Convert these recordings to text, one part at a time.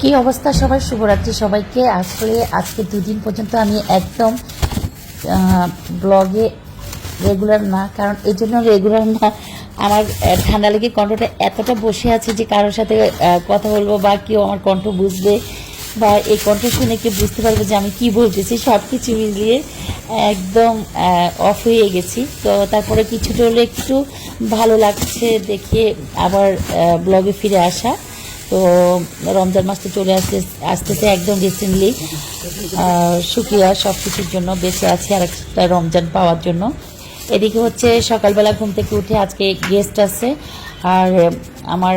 কি অবস্থা সবাই? শুভরাত্রি সবাইকে। আসলে আজকে দুদিন পর্যন্ত আমি একদম ব্লগে রেগুলার না, কারণ এই জন্য রেগুলার না। আমার ঠান্ডা লেগে কণ্ঠটা এতটা বসে আছে যে কারোর সাথে কথা বলব বা কেউ আমার কণ্ঠ বুঝবে বা এই কণ্ঠ শুনে কেউ বুঝতে পারবে যে আমি কি বলতেছি। সব কিছু মিলিয়ে একদম অফ হয়ে গেছি। তো তারপরে কিছুটা হলে একটু ভালো লাগছে দেখে আবার ব্লগে ফিরে আসা। তো রমজান মাস তো চলে আসতে আসতেছে একদম রিসেন্টলি শুক্রিয়া সব কিছুর জন্য বেঁচে আছি আর একটা রমজান পাওয়ার জন্য। এদিকে হচ্ছে সকালবেলা ঘুম থেকে উঠে আজকে গেস্ট আছে। আর আমার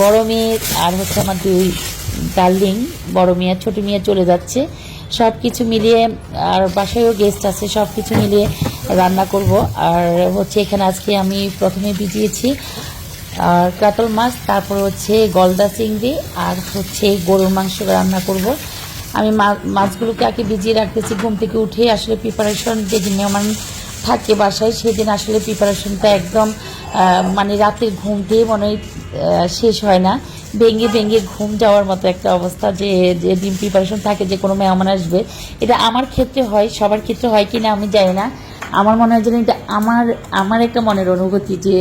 বড় মেয়ে আর হচ্ছে আমার দুই ডার্লিং বড় মেয়ে, ছোট মেয়ে চলে যাচ্ছে। সব কিছু মিলিয়ে আর বাসায়ও গেস্ট আছে সব কিছু মিলিয়ে রান্না করব। আর হচ্ছে এখানে আজকে আমি প্রথমে ভিজিয়েছি। আর কাতল মাছ, তারপর হচ্ছে গলদা চিংড়ি আর হচ্ছে গরুর মাংস রান্না করব। আমি মাছগুলোকে আগে ভিজিয়ে রাখতেছি, ঘুম থেকে উঠে আসলে প্রিপারেশন যেদিন মেহমান থাকে বাসায়, সেদিন আসলে প্রিপারেশনটা একদম মানে রাতের ঘুম দিয়ে মনে শেষ হয় না। ভেঙে ভেঙে ঘুম যাওয়ার মতো একটা অবস্থা যে যেদিন প্রিপারেশন থাকে, যে কোনো মেহমান আসবে। এটা আমার ক্ষেত্রে হয়, সবার ক্ষেত্রে হয় কি না আমি জানি না। আমার মনে হয় যেন এটা আমার আমার একটা মনের অনুভূতি যে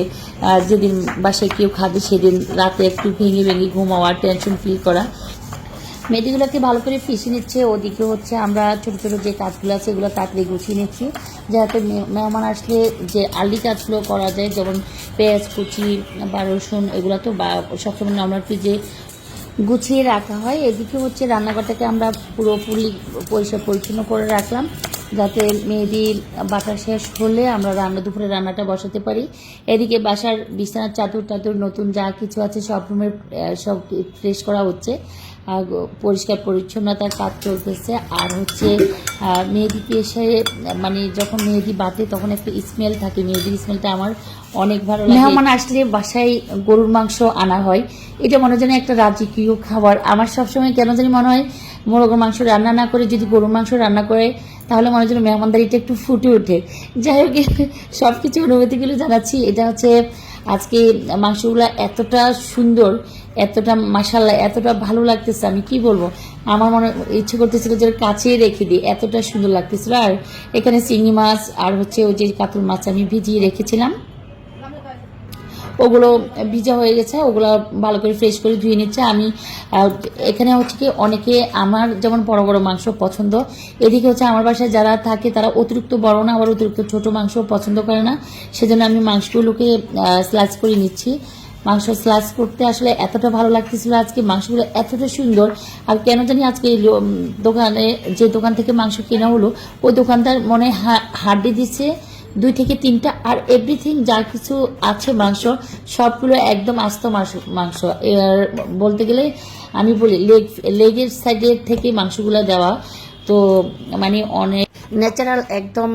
যেদিন বাসায় কেউ খাবে সেদিন রাতে একটু ভেঙে ভেঙে ঘুমাওয়া টেনশন ফিল করা। মেয়েদিগুলোকে ভালো করে ফিসে নিচ্ছে, ওদিকে হচ্ছে আমরা ছোট ছোট যে কাজগুলো আছে এগুলো তাড়াতাড়ি গুছিয়ে নিচ্ছি। যাতে মেহমান আসলে যে আর্লি কাজগুলো করা যায়, যেমন পেঁয়াজ, কুচি বা রসুন, এগুলো তো বা সবসময় নর্মাল ফ্রিজে গুছিয়ে রাখা হয়। এদিকে হচ্ছে রান্নাঘরটাকে আমরা পুরোপুরি পরিষ্কার পরিচ্ছন্ন করে রাখলাম। যাতে মেহেদি বাটা শেষ হলে আমরা রান্না দুপুরে রান্নাটা বসাতে পারি। এদিকে বাসার বিছানার চাদর টাদর নতুন যা কিছু আছে সব রুমের সব ফ্রেশ করা হচ্ছে। পরিষ্কার পরিচ্ছন্নতার কাজ চলতেছে। আর হচ্ছে আহ, মেহেদিতে এসে মানে যখন মেহেদি বাটে তখন একটা স্মেল থাকে। মেহেদির স্মেলটা আমার অনেক ভালো লাগে। মেহমান আসলে বাসায় গরুর মাংস আনা হয়। এটা মনে যেন একটা রাজকীয় খাবার। আমার সবসময় কেন জানি মনে হয় মোরগের মাংস রান্না না করে যদি গরুর মাংস রান্না করে তাহলে মনে হচ্ছিল মেহমানদারিটা একটু ফুটে ওঠে। যাই হোক সব কিছু অনুভূতিগুলো জানাচ্ছি। এটা হচ্ছে আজকে মাংসগুলো এতটা সুন্দর, এতটা মাসাল্লা এতটা ভালো লাগতেছে। আমি কি বলব? আমার মনে ইচ্ছে করতেছিল যে কাছে রেখে দিই, এতটা সুন্দর লাগতেছিল। আর এখানে চিংড়ি মাছ আর হচ্ছে ওই যে কাতল মাছ আমি ভিজিয়ে রেখেছিলাম। ওগুলো ভিজা হয়ে গেছে, ওগুলো ভালো করে ফ্রেশ করে ধুয়ে নিচ্ছে। আমি এখানে হচ্ছে কি অনেকে আমার যেমন বড় বড় মাংস পছন্দ, এদিকে হচ্ছে আমার বাসায় যারা থাকে তারা অতিরিক্ত বড় না, আবার অতিরিক্ত ছোট মাংস পছন্দ করে না। সেজন্য আমি মাংসগুলোকে স্লাইস করে নিচ্ছি। মাংস স্লাইস করতে আসলে এতটা ভালো লাগতেছিল আজকে, মাংসগুলো এতটা সুন্দর। আর কেন জানি আজকে দোকানে, যে দোকান থেকে মাংস কেনা হলো, ওই দোকানদার মনে হাড্ডি দিচ্ছে। দুই থেকে তিনটা, আর এভরিথিং যা কিছু আছে, মাংস, সবগুলো একদম আস্ত মাংস মাংস। বলতে গেলে আমি বলি লেগ লেগের সাইডের থেকে মাংসগুলো দেওয়া, তো মানে অনেক ন্যাচারাল একদম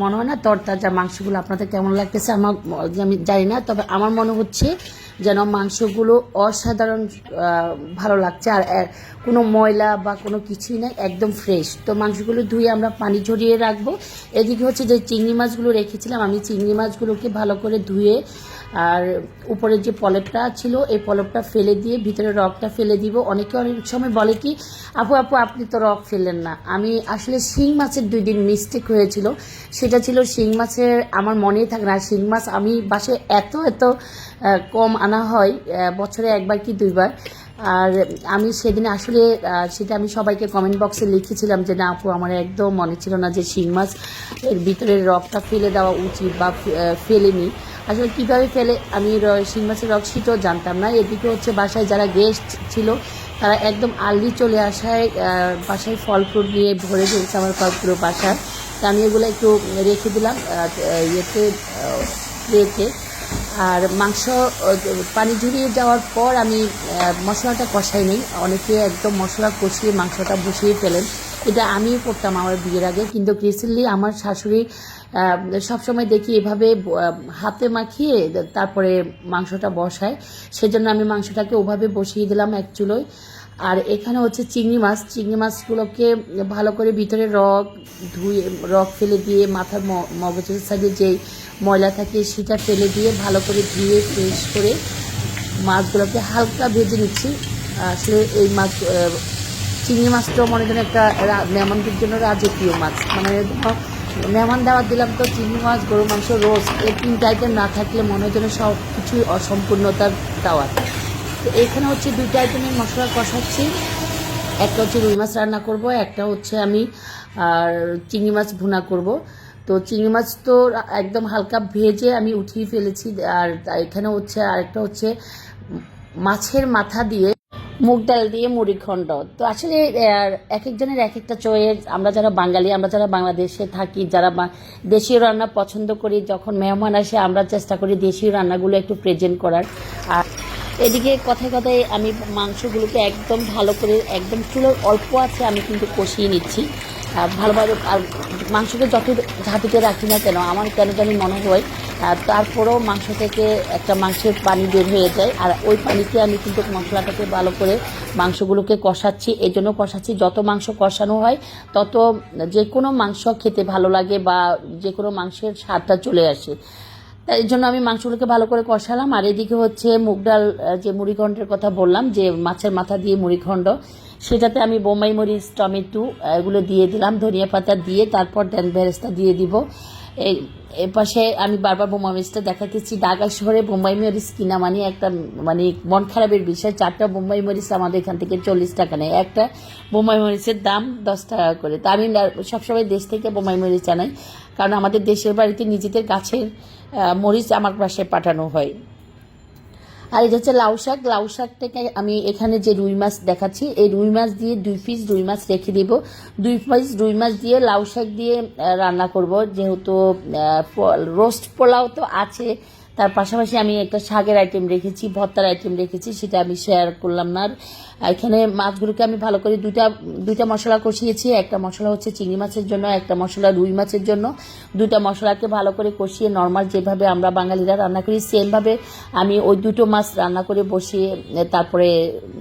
মনে হয় না তরতাজা মাংসগুলো আপনাদের কেমন লাগতেছে আমার, আমি জানি না, তবে আমার মনে হচ্ছে যেন মাংসগুলো অসাধারণ ভালো লাগছে আর কোনো ময়লা বা কোনো কিছুই নাই, একদম ফ্রেশ তো মাংসগুলো ধুয়ে আমরা পানি ঝরিয়ে রাখব। এদিকে হচ্ছে যে চিংড়ি মাছগুলো রেখেছিলাম, আমি চিংড়ি মাছগুলোকে ভালো করে ধুয়ে আর উপরের যে পলপটা ছিল, এই পলপটা ফেলে দিয়ে ভিতরে রকটা ফেলে দিব। অনেকে অনেক সময় বলে কি, আপু আপু, আপনি তো রক ফেললেন না। আমি আসলে শিং মাছের দুই দিন মিস্টেক হয়েছিল। সেটা ছিল শিং মাছের, আমার মনেই থাকে না, শিং মাছ আমি বাসে এত এত কম আনা হয় বছরে একবার কি দুইবার। আর আমি সেদিন আসলে সেটা আমি সবাইকে কমেন্ট বক্সে লিখেছিলাম যে, না আপু, আমার একদম মনে ছিল না যে শিং মাছ এর ভিতরের রকটা ফেলে দেওয়া উচিত বা ফেলেনি। আসলে কীভাবে ফেলে, আমি শিং মাছের রক সেটাও জানতাম না। এদিকে হচ্ছে বাসায় যারা গেস্ট ছিল, তারা একদম আর্লি চলে আসায় বাসায় ফল ফ্রুট নিয়ে ভরে ফেলছে আমার পুরো বাসা তা আমি এগুলো একটু রেখে দিলাম ইয়েতে রেখে আর মাংস পানি ঝরিয়ে যাওয়ার পর আমি মশলাটা কষাই নিই। অনেকে একদম মশলা কষিয়ে মাংসটা বসিয়ে ফেলেন। এটা আমি করতাম আমার বিয়ের আগে। কিন্তু রিসেন্টলি আমার শাশুড়ি সবসময় দেখি এভাবে হাতে মাখিয়ে তারপরে মাংসটা বসায়। সেজন্য আমি মাংসটাকে ওভাবে বসিয়ে দিলাম এক চুলোয়। আর এখানে হচ্ছে চিংড়ি মাছ। চিংড়ি মাছগুলোকে ভালো করে ভিতরে রক ধুয়ে রক ফেলে দিয়ে মাথার মগজের সাইডে যেই ময়লা থাকে সেটা ফেলে দিয়ে ভালো করে ধুয়ে ফ্রেশ করে মাছগুলোকে হালকা ভেজে নিচ্ছি। আসলে এই মাছ চিংড়ি মাছটাও মনে করেন একটা মেহমানদের জন্য রাজকীয় মাছ। মানে মেহমান দাওয়াত দিলাম তো চিংড়ি মাছ গরু মাংস রোজ এই তিনটা আইটেম না থাকলে মনে হয় যেন সব কিছুই অসম্পূর্ণতার দাওয়াত। তো এখানে হচ্ছে দুইটা আইটেমের মশলা কষাচ্ছি। একটা হচ্ছে রুই মাছ রান্না করব, একটা হচ্ছে আমি, আর চিংড়ি মাছ ভুনা করব। তো চিংড়ি মাছ তো একদম হালকা ভেজে আমি উঠিয়ে ফেলেছি, আর এখানে হচ্ছে আরেকটা হচ্ছে মাছের মাথা দিয়ে মুগ ডাল দিয়ে মুড়ি খণ্ড। তো আসলে এক একজনের এক একটা চয়েস। আমরা যারা বাঙালি, আমরা যারা বাংলাদেশে থাকি, যারা দেশীয় রান্না পছন্দ করি, যখন মেহমান আসে, আমরা চেষ্টা করি দেশীয় রান্নাগুলো একটু প্রেজেন্ট করার। আর এদিকে কথায় কথায় আমি মাংসগুলোকে একদম ভালো করে, একদম চুলোর অল্প আছে, আমি কিন্তু কষিয়ে নিচ্ছি। ভালোভাবে আর মাংসকে যত ঝাঁটিতে রাখি না কেন, আমার কেন জানি মনে হয় তারপরেও মাংস থেকে একটা মাংসের পানি বের হয়ে যায়, আর ওই পানিতে আমি কিন্তু মশলাটাকে ভালো করে মাংসগুলোকে কষাচ্ছি। এই জন্য কষাচ্ছি। যত মাংস কষানো হয়, তত যে কোনো মাংস খেতে ভালো লাগে বা যে কোনো মাংসের স্বাদটা চলে আসে। তাই জন্য আমি মাংসগুলোকে ভালো করে কষালাম। আর এদিকে হচ্ছে মুগ ডাল যে মুড়িখণ্ডের কথা বললাম, যে মাছের মাথা দিয়ে মুড়িখণ্ড, সেটাতে আমি বোম্বাই মরিচ, টমেটো এগুলো দিয়ে দিলাম। ধনিয়া পাতা দিয়ে, তারপর দেন বেরেস্তা দিয়ে দিব। এই এর পাশে আমি বারবার বোমা মরিচটা দেখাতেছি। ঢাকা শহরে বোম্বাই মরিচ কিনা মানে একটা মানে মন খারাপের বিষয়। চারটা বোম্বাই মরিচ আমাদের এখান থেকে চল্লিশ টাকা নেয়। একটা বোম্বাই মরিচের দাম দশ টাকা করে। তা আমি সবসময় দেশ থেকে বোম্বাই মরিচ আনাই। কারণ আমাদের দেশের বাড়িতে নিজেদের গাছের মরিচ আমার পাশে পাঠানো হয়। আর এটা হচ্ছে লাউ শাক। লাউ শাকটাকে আমি এখানে যে রুই মাছ দেখাচ্ছি, এই রুই মাছ দিয়ে দুই পিস রুই মাছ রেখে দেব। দুই পিস রুই মাছ দিয়ে লাউ শাক দিয়ে রান্না করব। যেহেতু রোস্ট পোলাও তো আছে তার পাশাপাশি আমি একটা শাকের আইটেম রেখেছি, ভর্তার আইটেম রেখেছি, সেটা আমি শেয়ার করলাম না। আর এখানে মাছগুলোকে আমি ভালো করে দুইটা দুইটা মশলা কষিয়েছি। একটা মশলা হচ্ছে চিংড়ি মাছের জন্য, একটা মশলা রুই মাছের জন্য। দুইটা মশলাকে ভালো করে কষিয়ে নর্মাল যেভাবে আমরা বাঙালিরা রান্না করি সেমভাবে আমি ওই দুটো মাছ রান্না করে বসিয়ে, তারপরে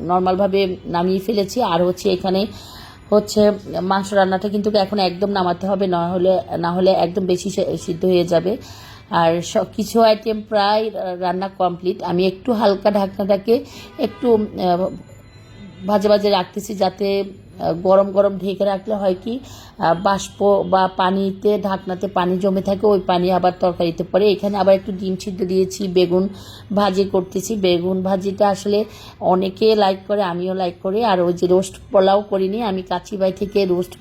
নর্মালভাবে নামিয়ে ফেলেছি। আর হচ্ছে এখানে হচ্ছে মাংস রান্নাটা কিন্তু এখন একদম নামাতে হবে, না হলে না হলে একদম বেশি সিদ্ধ হয়ে যাবে। আর কিছু আইটেম প্রায় রান্না কমপ্লিট আমি একটু হালকা ঢাকনাটাকে একটু ভাজে ভাজে রাখতেছি যাতে গরম গরম ঢেকে রাখলে হয় কি বাষ্প বা পানিতে, ঢাকনাতে পানি জমে থাকে, ওই পানি আবার তরকারিতে পড়ে। এখানে আবার একটু ডিম সিদ্ধ দিয়েছি, বেগুন ভাজি করতেছি। বেগুন ভাজিটা আসলে অনেকে লাইক করে, আমিও লাইক করি। আর ওই যে রোস্ট পোলাও করিনি, আমি কাচিবাই থেকে রোস্ট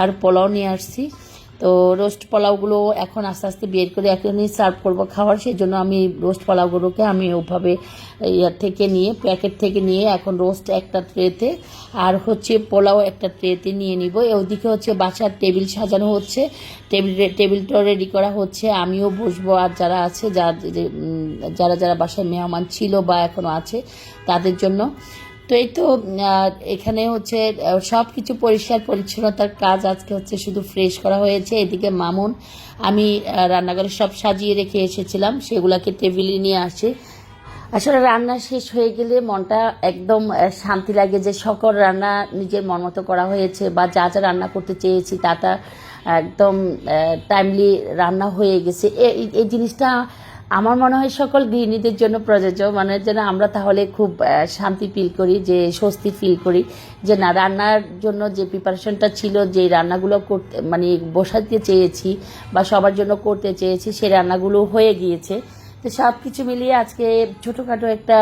আর পোলাও নিয়ে আসছি। তো রোস্ট পোলাওগুলো এখন আস্তে আস্তে বের করে এখনই সার্ভ করব খাওয়ার সেই জন্য আমি রোস্ট পোলাওগুলোকে আমি ওভাবে ইয়ার থেকে নিয়ে প্যাকেট থেকে নিয়ে এখন রোস্ট একটা ট্রেতে আর হচ্ছে পোলাও একটা ট্রেতে নিয়ে নিব। ওদিকে হচ্ছে বাসার টেবিল সাজানো হচ্ছে টেবিল টেবিলটা রেডি করা হচ্ছে। আমিও বসবো আর যারা আছে, যারা যারা বাসায় মেহমান ছিল বা এখনও আছে, তাদের জন্য। তো এই তো এখানে হচ্ছে সব কিছু পরিষ্কার পরিচ্ছন্নতার কাজ আজকে হচ্ছে শুধু ফ্রেশ করা হয়েছে। এদিকে মামুন, আমি রান্নাঘরে সব সাজিয়ে রেখে এসেছিলাম, সেগুলাকে টেবিলে নিয়ে আসে। আসলে রান্না শেষ হয়ে গেলে মনটা একদম শান্তি লাগে যে সকল রান্না নিজের মন মতো করা হয়েছে বা যা যা রান্না করতে চেয়েছি তা তা একদম টাইমলি রান্না হয়ে গেছে। এই জিনিসটা আমার মনে হয় সকল গৃহিণীদের জন্য প্রযোজ্য। মানে যেন আমরা তাহলে খুব শান্তি ফিল করি, যে স্বস্তি ফিল করি, যে না, রান্নার জন্য যে প্রিপারেশনটা ছিল, যে রান্নাগুলো করতে মানে বসাতে চেয়েছি বা সবার জন্য করতে চেয়েছি সেই রান্নাগুলো হয়ে গিয়েছে। তো সব কিছু মিলিয়ে আজকে ছোটোখাটো একটা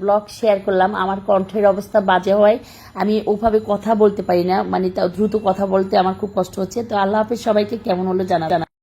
ব্লগ শেয়ার করলাম। আমার কণ্ঠের অবস্থা বাজে হয় আমি ওভাবে কথা বলতে পারি না মানে দ্রুত কথা বলতে আমার খুব কষ্ট হচ্ছে। তো আল্লাহ হাফেজ সবাইকে কেমন হলো জানা জানা